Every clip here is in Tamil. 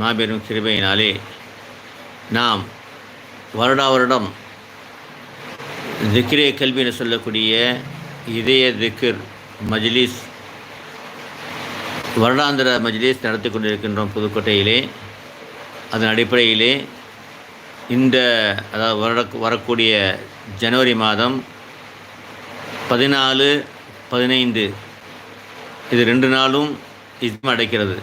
மாபெரும் கிருபையினாலே நாம் வருடா வருடம் திக்ரே கல்வின்னு சொல்லக்கூடிய இதய திக்ர் மஜ்லிஸ் வருடாந்திர மஜ்லிஸ் நடத்தி கொண்டிருக்கின்றோம் புதுக்கோட்டையிலே. அதன் அடிப்படையிலே இந்த அதாவது வர வரக்கூடிய ஜனவரி மாதம் பதினாலு பதினைந்து இது ரெண்டு நாளும் இஜ்மா அடைக்கிறது.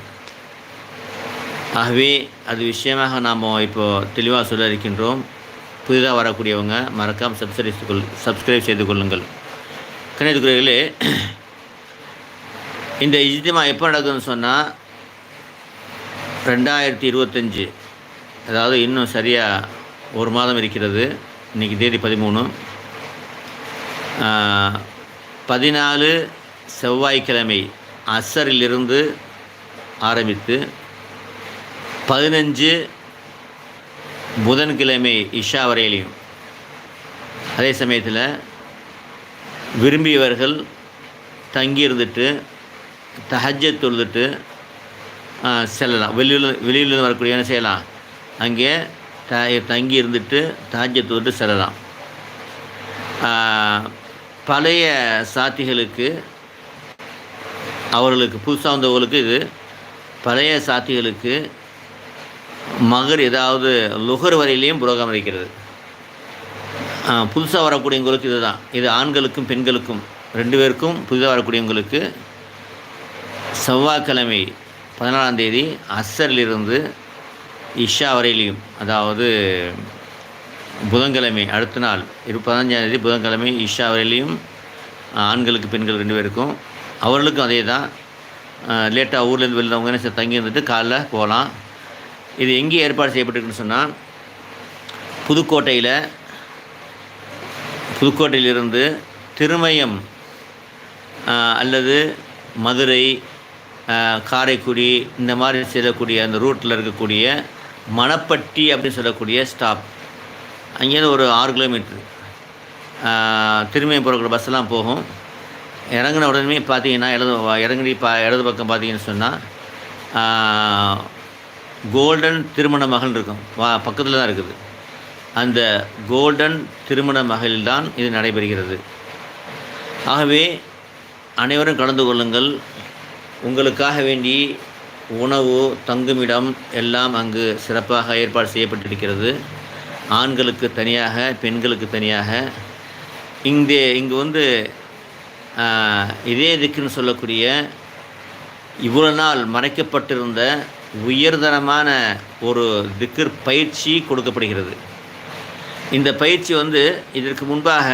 ஆகவே அது விஷயமாக நாம் இப்போ தெளிவாக சொல்ல இருக்கின்றோம். புதிதாக வரக்கூடியவங்க மறக்காமல் சப்ஸ்கிரைப் கொள் சப்ஸ்கிரைப் செய்து கொள்ளுங்கள். கணிதக்குறைகளே இந்த இஜ்திமா எப்போ நடக்குதுன்னு சொன்னால் ரெண்டாயிரத்தி இருபத்தஞ்சி அதாவது இன்னும் சரியாக ஒரு மாதம் இருக்கிறது. இன்றைக்கி தேதி பதிமூணு. பதினாலு செவ்வாய்க்கிழமை அசரிலிருந்து ஆரம்பித்து பதினஞ்சு புதன்கிழமை இஷா வரையிலையும். அதே சமயத்தில் விரும்பியவர்கள் தங்கி இருந்துட்டு தொழுதுட்டு செல்லலாம். வெளியில் வெளியிலிருந்து வரக்கூடிய என்ன செய்யலாம்? அங்கே த தங்கி இருந்துட்டு தஹஜத் தொழுட்டு செல்லலாம். பழைய சாத்திகளுக்கு அவர்களுக்கு புதுசாக வந்தவர்களுக்கு இது பழைய சாத்திகளுக்கு மகர் ஏதாவது லுகர் வரையிலையும் புரோகிராம் இருக்கிறது. புதுசாக வரக்கூடியவங்களுக்கு இது தான் இது ஆண்களுக்கும் பெண்களுக்கும் ரெண்டு பேருக்கும் புதிதாக வரக்கூடியவங்களுக்கு செவ்வாய்க்கிழமை பதினாலாம் தேதி அசரிலிருந்து இஷா வரையிலையும் அதாவது புதன்கிழமை அடுத்த நாள் இரு பதினஞ்சாம் தேதி புதன்கிழமை இஷா வரையிலையும் ஆண்களுக்கு பெண்கள் ரெண்டு பேருக்கும் அவர்களுக்கும் அதே தான் லேட்டாக ஊர்லேருந்து வெளிலவங்க என்ன தங்கி இருந்துட்டு காலைல போகலாம். இது எங்கே ஏற்பாடு செய்யப்பட்டிருக்குன்னு சொன்னால் புதுக்கோட்டையில் புதுக்கோட்டையிலிருந்து திருமயம் அல்லது மதுரை காரைக்குடி இந்த மாதிரி செல்லக்கூடிய அந்த ரூட்டில் இருக்கக்கூடிய மணப்பட்டி அப்படின்னு சொல்லக்கூடிய ஸ்டாப் அங்கேருந்து ஒரு ஆறு கிலோமீட்ரு திருமயம் போகிற பஸ்ஸெல்லாம் போகும். இறங்கின உடனே பார்த்தீங்கன்னா இடது இறங்கி பா இடது பக்கம் பார்த்தீங்கன்னு சொன்னால் கோல்டன் திருமண மகள் இருக்கும். வா பக்கத்தில் தான் இருக்குது. அந்த கோல்டன் திருமண மகளில்தான் இது நடைபெறுகிறது. ஆகவே அனைவரும் கலந்து கொள்ளுங்கள். உங்களுக்காக வேண்டி உணவு தங்குமிடம் எல்லாம் அங்கு சிறப்பாக ஏற்பாடு செய்யப்பட்டிருக்கிறது. ஆண்களுக்கு தனியாக பெண்களுக்கு தனியாக. இங்கே இங்கு வந்து இதே திக்குன்னு சொல்லக்கூடிய இவ்வளோ நாள் மறைக்கப்பட்டிருந்த உயர்தரமான ஒரு திக்கர் பயிற்சி கொடுக்கப்படுகிறது. இந்த பயிற்சி வந்து இதற்கு முன்பாக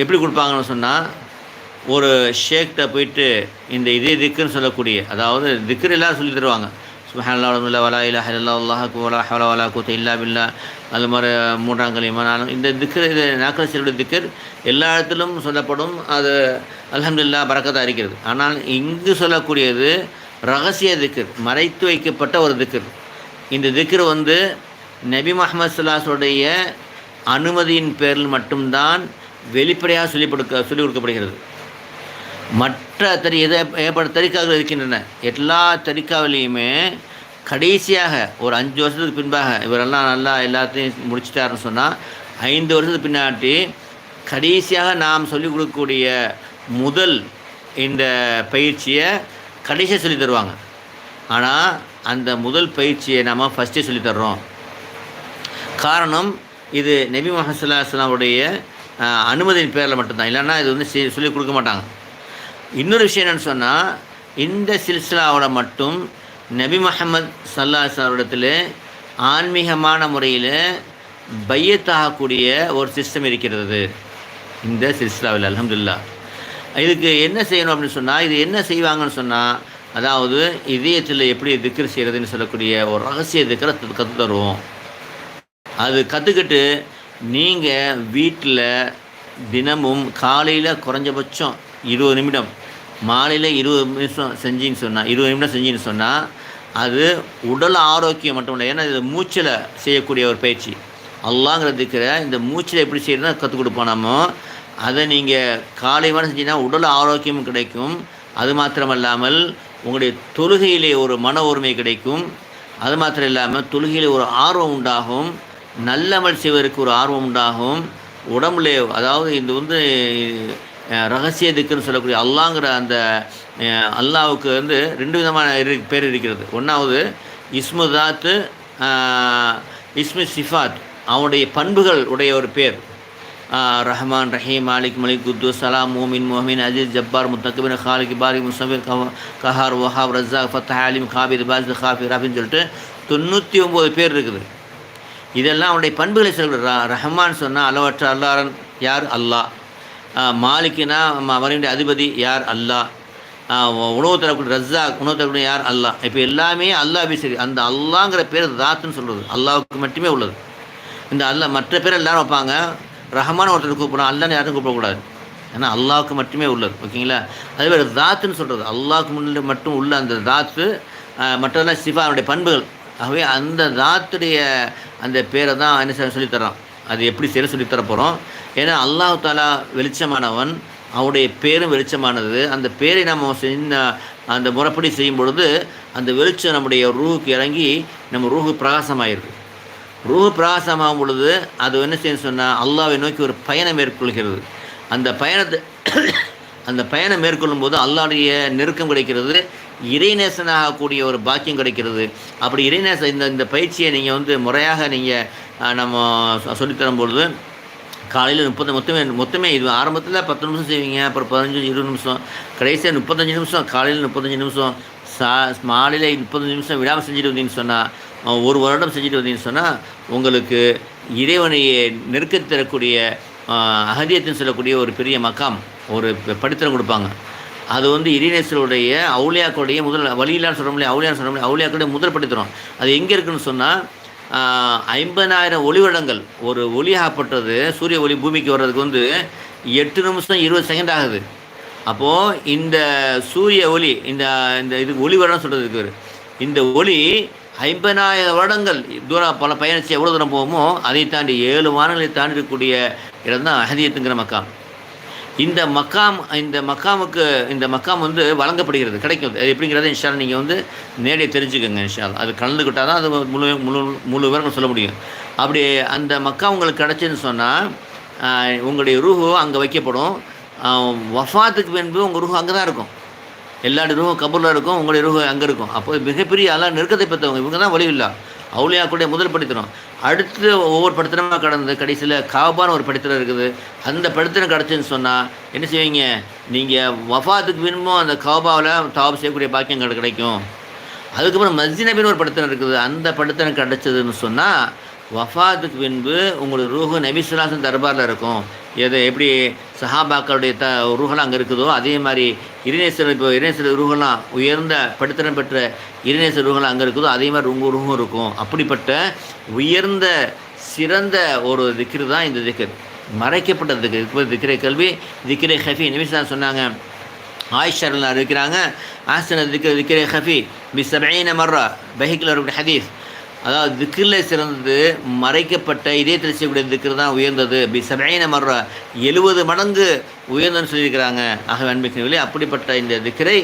எப்படி கொடுப்பாங்கன்னு சொன்னால் ஒரு ஷேக்கிட்ட போயிட்டு இந்த இதே திக்குன்னு சொல்லக்கூடிய அதாவது திக்கர் எல்லாம் சொல்லி தருவாங்க. சுஹானல்லா உலமில்ல வலா இல்லா ஹலல்லா அல்லாஹுக்கு வலா ஹலா வலா கூத்த இல்லா பில்லா அது மாதிரி மூன்றாம் கலிமானாலும் இந்த திக்கர் இது நாக்கரசியருடைய திக்கர் எல்லா இடத்திலும் சொல்லப்படும். அது அலமதுல்லா பறக்கத்தான் இருக்கிறது. ஆனால் இங்கு சொல்லக்கூடியது ரகசிய திக்கர் மறைத்து வைக்கப்பட்ட ஒரு திக்கர் இந்த திக்கர் வந்து நபி முகமது சல்லாஸுடைய அனுமதியின் பேரில் மட்டும்தான் வெளிப்படையாக சொல்லிக் கொடுக்க சொல்லிக் கொடுக்கப்படுகிறது. மற்ற தறி எதை ஏற்பட தறிக்காக்கள் இருக்கின்றன? எல்லா தறிக்காவிலையுமே கடைசியாக ஒரு அஞ்சு வருஷத்துக்கு பின்பாக இவரெல்லாம் நல்லா எல்லாத்தையும் முடிச்சிட்டாருன்னு சொன்னால் ஐந்து வருஷத்துக்கு பின்னாடி கடைசியாக நாம் சொல்லிக் கொடுக்கக்கூடிய முதல் இந்த பயிற்சியை கடைசியாக சொல்லி தருவாங்க. ஆனால் அந்த முதல் பயிற்சியை நாம் ஃபஸ்ட்டே சொல்லி தர்றோம். காரணம் இது நபி முகமது அனுமதியின் பேரில் மட்டும்தான். இல்லைன்னா இது வந்து சொல்லி கொடுக்க மாட்டாங்க. இன்னொரு விஷயம் என்னென்னு சொன்னால் இந்த சில்சிலாவில் மட்டும் நபி முகமது சல்லாஹிடத்தில் ஆன்மீகமான முறையில் பையத்தாகக்கூடிய ஒரு சிஸ்டம் இருக்கிறது. இந்த சில்சிலாவில் அலமதுல்லா இதுக்கு என்ன செய்யணும் அப்படின்னு சொன்னால் இது என்ன செய்வாங்கன்னு சொன்னால் அதாவது இதயத்தில் எப்படி திக்கர் செய்கிறதுன்னு சொல்லக்கூடிய ஒரு ரகசிய திக்கரை கற்று தருவோம். அது கற்றுக்கிட்டு நீங்கள் வீட்டில் தினமும் காலையில் குறைஞ்சபட்சம் இருபது நிமிடம். மாலையில் இருபது நிமிஷம் செஞ்சின்னு சொன்னால் இருபது நிமிடம் செஞ்சின்னு சொன்னால் அது உடல் ஆரோக்கியம் மட்டும் இல்லை. ஏன்னா இது மூச்சில் செய்யக்கூடிய ஒரு பயிற்சி. அல்லாங்கிறதுக்கிற இந்த மூச்சில் எப்படி செய்யறதுனா கற்றுக் கொடுப்போனாமோ அதை நீங்கள் காலை வேலை செஞ்சீங்கன்னா உடல் ஆரோக்கியமும் கிடைக்கும். அது மாத்திரமல்லாமல் உங்களுடைய தொழுகையிலே ஒரு மன ஒருமை கிடைக்கும். அது மாத்திரம் இல்லாமல் தொழுகையிலே ஒரு ஆர்வம் உண்டாகும். நல்லமல் செய்வதற்கு ஒரு ஆர்வம் உண்டாகும். உடம்புல அதாவது இது வந்து ரகசிய திக்குன்னு சொல்லக்கூடிய அல்லாங்கிற அந்த அல்லாவுக்கு வந்து ரெண்டு விதமான இரு- பேர் இருக்கிறது. ஒன்றாவது இஸ்மு தாத்து இஸ்மு சிஃபாத். அவனுடைய பண்புகள் உடைய ஒரு பேர். ரஹ்மான் ரஹீம் மாலிக் மலிக் குத்து சலாம் மோமின் மோஹின் அஜீஸ் ஜப்பார் முத்தகபின் ஹாலிக் பாரி முசபிர் கஹார் வஹாப் ரஜா ஃபத்தஹ் அலிம் ஹாபித் பாசித் காஃபி அப்படின்னு சொல்லிட்டு தொண்ணூற்றி ஒம்பது பேர் இருக்குது. இதெல்லாம் அவனுடைய பண்புகளை சொல்கிற ரஹ்மான் சொன்னால் அளவற்ற அல்லாரன் யார்? அல்லாஹ். மாலிக்குனா அவனுடைய அதிபதி யார்? அல்லாஹ். உணவு தரக்கூடிய ரஸ்ஸாக் உணவு தரக்கூடிய யார்? அல்லாஹ். இப்போ எல்லாமே அல்லாஹ் சரி. அந்த அல்லாங்கிற பேர் தாத்துன்னு சொல்கிறது அல்லாவுக்கு மட்டுமே உள்ளது. இந்த அல்லாஹ் மற்ற பேர் எல்லாரும் வைப்பாங்க. ரஹமான ஒருத்தர் கூப்பிடணும். அல்லான்னு யாரும் கூப்பிடக்கூடாது. ஏன்னா அல்லாவுக்கு மட்டுமே உள்ளது. ஓகேங்களா? அதே மாதிரி தாத்துன்னு சொல்கிறது அல்லாவுக்கு முன்னாடி மட்டும் உள்ள அந்த தாத்து மற்றதெல்லாம் சிவா அவனுடைய பண்புகள். ஆகவே அந்த தாத்துடைய அந்த பேரை தான் என்ன சொல்லித்தரான் அது எப்படி செய்ய சொல்லித்தர போகிறோம் ஏன்னா அல்லாஹ் தாலா வெளிச்சமானவன் அவனுடைய பேரும் வெளிச்சமானது. அந்த பேரை நம்ம செஞ்ச அந்த முறைப்படி செய்யும் பொழுது அந்த வெளிச்சம் நம்முடைய ரூஹுக்கு இறங்கி நம்ம ரூஹு பிரகாசமாயிருக்கு. ரூஹு பிரகாசமாகும் பொழுது அது என்ன செய்யணும் சொன்னால் அல்லாவை நோக்கி ஒரு பயணம் மேற்கொள்கிறது. அந்த பயணத்தை அந்த பயணம் மேற்கொள்ளும் போது அல்லாவுடைய நெருக்கம் கிடைக்கிறது இறைநேசனாகக்கூடிய ஒரு பாக்கியம் கிடைக்கிறது. அப்படி இறைநேச இந்த இந்த பயிற்சியை நீங்கள் வந்து முறையாக நீங்கள் நம்ம சொல்லித்தரும் பொழுது காலையில் முப்பது மொத்தமே மொத்தமே இது ஆரம்பத்தில் பத்து நிமிஷம் செய்வீங்க அப்புறம் பதினஞ்சு இருபது நிமிஷம். கடைசியாக முப்பத்தஞ்சு நிமிஷம் காலையில் முப்பத்தஞ்சு நிமிஷம் சா மாலையில் முப்பத்தஞ்சு நிமிஷம் விடாமல் செஞ்சுட்டு வந்தீங்கன்னு சொன்னால் ஒரு வருடம் செஞ்சுட்டு வந்தீங்கன்னு சொன்னால் உங்களுக்கு இறைவனையை நெருக்கத் தரக்கூடிய அகதியத்தின்னு சொல்லக்கூடிய ஒரு பெரிய மக்காம் ஒரு ப- கொடுப்பாங்க. அது வந்து இறைநேசருடைய அவுளியாக்களுடைய முதல் வழியிலான்னு சொல்ல முடியாது அவுளியான்னு சொல்ல முடியாது அவுளியாக்களுடைய முதல் படித்தரம். அது எங்கே இருக்குன்னு சொன்னால் ஐம்பதாயிரம் ஒளிவடங்கள் ஒரு ஒளியாகப்பட்டது சூரிய ஒளி பூமிக்கு வர்றதுக்கு வந்து எட்டு நிமிஷம் இருபது செகண்ட் ஆகுது. அப்போது இந்த சூரிய ஒளி இந்த இந்த இது ஒளி சொல்கிறதுக்கு ஒரு இந்த ஒளி ஐம்பதாயிரம் வருடங்கள் தூரம் பல பயணிச்சு எவ்வளோ தூரம் போகுமோ அதை தாண்டி ஏழு வானங்களை தாண்டி இருக்கக்கூடிய இடம் தான் அகதியத்துங்கிற மக்கா இந்த மக்காம் இந்த மக்காமுக்கு இந்த மக்காம் வந்து வழங்கப்படுகிறது கிடைக்கும். அது எப்படிங்கிறத இன்ஷாலா நீங்கள் வந்து நேரடியாக தெரிஞ்சுக்கோங்க இன்ஷால் அது கலந்துக்கிட்டால் தான் அது முழு முழு முழு விவரங்கள் சொல்ல முடியும். அப்படி அந்த மக்கா உங்களுக்கு கிடச்சின்னு சொன்னால் உங்களுடைய ரூஹு அங்கே வைக்கப்படும். வஃபாத்துக்கு பின்பு உங்கள் ரூஹு அங்கே தான் இருக்கும். எல்லாருடைய ரூஹும் கபூரில் இருக்கும் உங்களுடைய ரூஹு அங்கே இருக்கும். அப்போ மிகப்பெரிய அல்லா நெருக்கத்தை பெற்றவங்க இவங்க தான் வழி இல்லா கூட முதல் படித்திரம் அடுத்து ஒவ்வொரு படித்தனமாக கடந்தது? கடைசியில் காபான்னு ஒரு படித்திரம் இருக்குது. அந்த படித்திரம் கிடச்சுன்னு சொன்னால் என்ன செய்வீங்க? நீங்கள் வஃபாத்துக்கு பின்பும் அந்த காபாவில் தாவப் செய்யக்கூடிய பாக்கியம் கிடைக்கும். அதுக்கப்புறம் மஸ்ஜித் நபின்னு ஒரு படித்தனம் இருக்குது. அந்த படித்தனம் கிடச்சதுன்னு சொன்னால் வஃபாத்துக்கு பின்பு உங்களுக்கு ரூஹு நபிசுலாசன் தர்பாரில் இருக்கும். எது எப்படி சஹாபாக்களுடைய த ரூஹெல்லாம் அங்கே இருக்குதோ அதே மாதிரி இறைநேசர் இப்போ இறைநேசர் ரூஹெல்லாம் உயர்ந்த படுத்தனம் பெற்ற இறைநேசர் ரூஹெல்லாம் அங்கே இருக்குதோ அதே மாதிரி உங்கள் ரூஹும் இருக்கும். அப்படிப்பட்ட உயர்ந்த சிறந்த ஒரு திக்ரு தான் இந்த திக்ரு. மறைக்கப்பட்ட திக்ரு. இப்போ திக்ரை கல்வி திக்ரை ஹஃபி. நிமிஷம் சொன்னாங்க ஆயிஷாரில் அறிவிக்கிறாங்க ஆசன திக்ர திக்ரே ஹஃபி. பி சபைன மர்ரா. பஹிக்கில் இருக்கக்கூடிய ஹதீஸ். அதாவது திக்கில் சிறந்தது மறைக்கப்பட்ட இதயத்தில் செய்யக்கூடிய திக்ர் தான் உயர்ந்தது. பி சபைன எழுபது மடங்கு உயர்ந்தன்னு சொல்லியிருக்கிறாங்க. ஆகவே அன்பிக்கிறவர்களே அப்படிப்பட்ட இந்த திக்கரை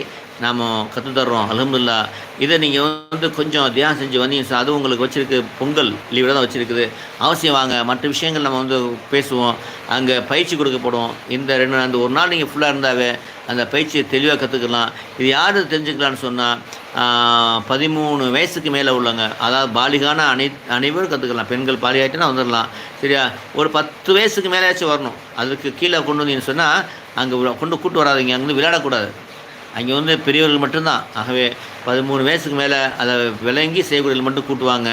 நாம் கற்றுத்தர்றோம் அலமதுல்லா இதை நீங்கள் வந்து கொஞ்சம் தியானம் செஞ்சு வந்தீங்க சார் அது உங்களுக்கு வச்சுருக்கு பொங்கல் லீவில் தான் வச்சுருக்குது. அவசியம் வாங்க மற்ற விஷயங்கள் நம்ம வந்து பேசுவோம். அங்கே பயிற்சி கொடுக்கப்படும். இந்த ரெண்டு நாள் அந்த ஒரு நாள் நீங்கள் ஃபுல்லாக இருந்தாவே அந்த பயிற்சியை தெளிவாக கற்றுக்கலாம் இது யார் தெரிஞ்சுக்கலான்னு சொன்னால் பதிமூணு வயசுக்கு மேலே உள்ளவங்க அதாவது பாலிகான அனை அனைவரும் கற்றுக்கலாம் பெண்கள் பாலியாயிட்டனா வந்துடலாம் சரியா? ஒரு பத்து வயசுக்கு மேலேயாச்சும் வரணும். அதுக்கு கீழே கொண்டு வந்தீங்கன்னு சொன்னால் அங்கே கொண்டு கூட்டு வராதிங்க. அங்கே விளையாடக்கூடாது. அங்கே வந்து பெரியவர்கள் மட்டும்தான். ஆகவே பதிமூணு வயசுக்கு மேலே அதை விளங்கி செய்யக்கூடியவர்கள் மட்டும் கூட்டுவாங்க.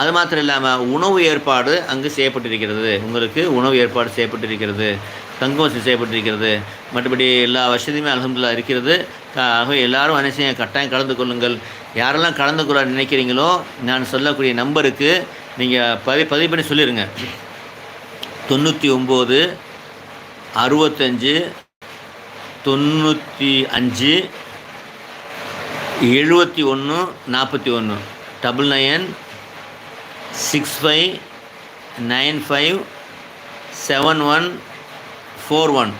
அது மாத்திரம் இல்லாமல் உணவு ஏற்பாடு அங்கு செய்யப்பட்டிருக்கிறது. உங்களுக்கு உணவு ஏற்பாடு செய்யப்பட்டிருக்கிறது. கங்கோசி செய்யப்பட்டிருக்கிறது. மற்றபடி எல்லா வசதியுமே அலமதுல்லா இருக்கிறது. ஆகவே எல்லாரும் என்ன கட்டாயம் கலந்து கொள்ளுங்கள். யாரெல்லாம் கலந்து கொள்ள நினைக்கிறீங்களோ நான் சொல்லக்கூடிய நம்பருக்கு நீங்கள் பதி பதிவு பண்ணி சொல்லிடுங்க தொண்ணூற்றி ஒம்பது அறுபத்தஞ்சு தொண்ணூற்றி அஞ்சு எழுபத்தி ஒன்று நாற்பத்தி ஒன்று double nine six five nine five seven one four one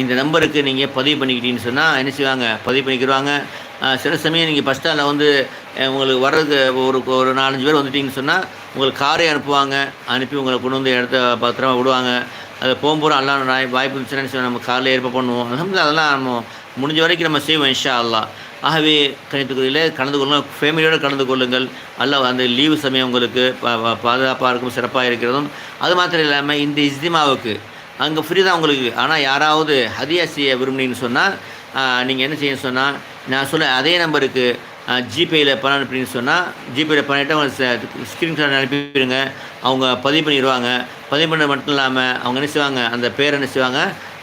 இந்த நம்பருக்கு நீங்கள் பதிவு பண்ணிக்கிட்டீங்கன்னு சொன்னால் என்ன செய்வாங்க? பதிவு பண்ணிக்கிடுவாங்க சில சமயம் நீங்கள் பஸ் ஸ்டாண்டில் வந்து உங்களுக்கு வர்றதுக்கு ஒரு ஒரு நாலஞ்சு பேர் வந்துட்டிங்கன்னு சொன்னால் உங்களுக்கு காரே அனுப்புவாங்க. அனுப்பி உங்களை கொண்டு வந்து இடத்த பத்திரமா விடுவாங்க. அதை போகும்போது எல்லாம் வாய்ப்பு இருந்துச்சுன்னா நம்ம காரில் ஏற்ப பண்ணுவோம். அல்ஹம்துலில்லாஹ் அதெல்லாம் நம்ம முடிஞ்ச வரைக்கும் நம்ம செய்வோம் இன்ஷா அல்லா ஆகவே கணித்துக்குறையில் கலந்து கொள்ளுங்கள். ஃபேமிலியோடு கலந்து கொள்ளுங்கள். அல்ல அந்த லீவு சமயம் உங்களுக்கு பாதுகாப்பாக இருக்கும் சிறப்பாக இருக்கிறதும். அது மாத்திரம் இல்லாமல் இந்த இஸ்திமாவுக்கு அங்கே ஃப்ரீ தான் உங்களுக்கு. ஆனால் யாராவது ஹதியா செய்ய விரும்புனீங்கன்னு சொன்னால் நீங்கள் என்ன செய்யணும் சொன்னால் நான் சொல்ல அதே நம்பருக்கு ஜிபேயில் பணம் அனுப்புறீங்கன்னு சொன்னால் ஜிபேயில் பண்ணிவிட்டு அவங்க ஸ்க்ரீன்ஷாட் அனுப்பிடுங்க. அவங்க பதிவு பண்ணிடுவாங்க பதிவு பண்ண மட்டும் இல்லாமல் அவங்க என்ன செய்வாங்க அந்த பேர் என்ன செய்வாங்க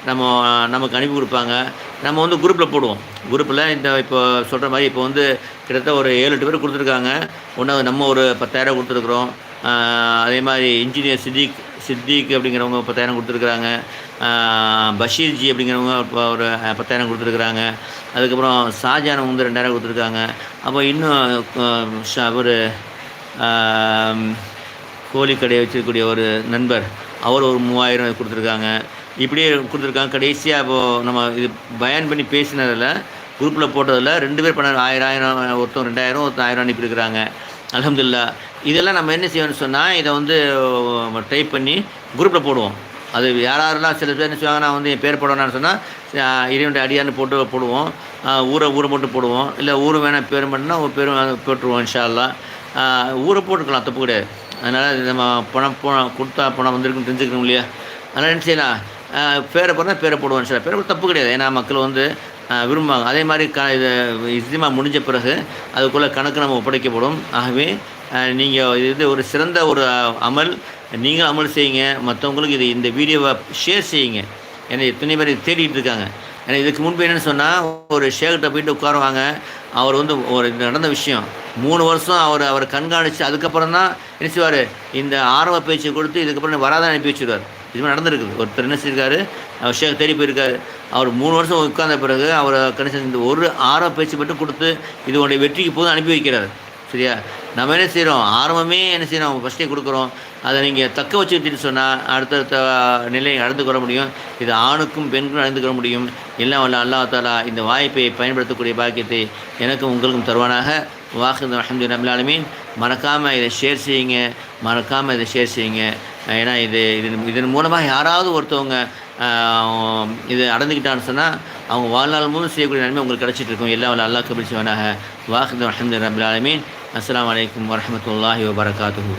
நம்ம நமக்கு அனுப்பி கொடுப்பாங்க. நம்ம வந்து குரூப்பில் போடுவோம். குரூப்பில் இந்த இப்போ சொல்கிற மாதிரி இப்போ வந்து கிட்டத்தட்ட ஒரு ஏழு எட்டு பேர் கொடுத்துருக்காங்க. ஒன்றாவது நம்ம ஒரு பத்தாயிரம் கொடுத்துருக்குறோம். அதே மாதிரி இன்ஜினியர் சித்திக் சித்திக் அப்படிங்கிறவங்க பத்தாயிரம் கொடுத்துருக்குறாங்க. பஷீர்ஜி அப்படிங்கிறவங்க இப்போ ஒரு பத்தாயிரம் கொடுத்துருக்குறாங்க. அதுக்கப்புறம் ஷாஜான் வந்து ரெண்டாயிரம் கொடுத்துருக்காங்க. அப்போ இன்னும் அவர் ஒரு கோழி கடையை வச்சிருக்கக்கூடிய ஒரு நண்பர் அவர் ஒரு மூவாயிரம் கொடுத்துருக்காங்க. இப்படியே கொடுத்துருக்காங்க. கடைசியாக இப்போது நம்ம இது பயன் பண்ணி பேசினதில் குரூப்பில் போட்டதில் ரெண்டு பேர் பண்ண ஆயிரம் ஆயிரம் ஒருத்தன் ரெண்டாயிரம் ஒருத்தன் ஆயிரம் அனுப்பியிருக்கிறாங்க அலமதுல்லா இதெல்லாம் நம்ம என்ன செய்வோம்னு சொன்னால் இதை வந்து டைப் பண்ணி குரூப்பில் போடுவோம். அது யார் யாரெல்லாம் சில பேர் என்ன செய்வாங்க நான் வந்து என் பேர் போடணும்னு சொன்னால் இறைவனுடைய அடியான்னு போட்டு போடுவோம். ஊரை ஊரை மட்டும் போடுவோம். இல்லை ஊர் வேணால் பேர் மட்டும்னா ஒரு பேரும் போட்டுருவோம் இன்ஷால்லா ஊரை போட்டுக்கலாம் தப்பு கிடையாது. அதனால் நம்ம பணம் பணம் கொடுத்தா பணம் வந்திருக்குன்னு தெரிஞ்சுக்கணும் இல்லையா? அதனால் என்ன செய்யலாம்? பேரை போடுறதா பேரை போடுவோம் சார் பேரை போட தப்பு கிடையாது. ஏன்னா மக்கள் வந்து விரும்புவாங்க. அதே மாதிரி க இது இஸ்திமா முடிஞ்ச பிறகு அதுக்குள்ளே கணக்கு நம்ம ஒப்படைக்கப்படும். ஆகவே நீங்கள் இது ஒரு சிறந்த ஒரு அமல். நீங்கள் அமல் செய்யுங்க. மற்றவங்களுக்கு இது இந்த வீடியோவை ஷேர் செய்யுங்க. ஏன்னா எத்தனை பேர் தேடிட்டு இருக்காங்க. ஏன்னா இதுக்கு முன்பு என்னென்னு சொன்னால் ஒரு ஷேக்கிட்ட போயிட்டு உட்காருவாங்க. அவர் வந்து ஒரு இது நடந்த விஷயம். மூணு வருஷம் அவர் அவரை கண்காணித்து அதுக்கப்புறம் தான் என்ன செய்வார்? இந்த ஆரம்ப பேச்சு கொடுத்து இதுக்கப்புறம் வராதான் அனுப்பி வச்சுருவார். இது மாதிரி நடந்திருக்குது. ஒருத்தர் என்ன செஞ்சிருக்காரு? அவர் ஷேக் தேடி போயிருக்காரு. அவர் மூணு வருஷம் உட்கார்ந்த பிறகு அவரை கடைசி இந்த ஒரு ஆரம்ப பேச்சு மட்டும் கொடுத்து இது உடைய வெற்றிக்கு போதும் அனுப்பி வைக்கிறார். சரியா? நம்ம என்ன செய்கிறோம் ஆரம்பமே என்ன செய்கிறோம் ஃபஸ்ட்டே கொடுக்குறோம். அதை நீங்கள் தக்க வச்சுக்கிட்டு சொன்னால் அடுத்தடுத்த நிலையை நடந்து கொள்ள முடியும். இது ஆணுக்கும் பெண்களும் நடந்து கொள்ள முடியும். எல்லாம் வல்ல அல்லாஹ் தாலா இந்த வாய்ப்பை பயன்படுத்தக்கூடிய பாக்கியத்தை எனக்கும் உங்களுக்கும் தருவானாக. வாக்கு அஹமது நபிலாலுமீன் மறக்காமல் இதை ஷேர் செய்யுங்க. மறக்காமல் இதை ஷேர் செய்யுங்க. ஏன்னா இது இதன் இதன் மூலமாக யாராவது ஒருத்தவங்க இது அடைஞ்சுக்கிட்டான்னு சொன்னால் அவங்க வாழ்நாள் முழுவதும் செய்யக்கூடிய நன்மை உங்களுக்கு கிடச்சிட்டு இருக்கும். எல்லா வல்ல அல்லாஹ் கபில் வேணாக வாக்குது அஹமது ஆலமீன். அஸ்லாம் அலைக்கும் வரமத்துல்லாஹி வபரகாத்துஹு.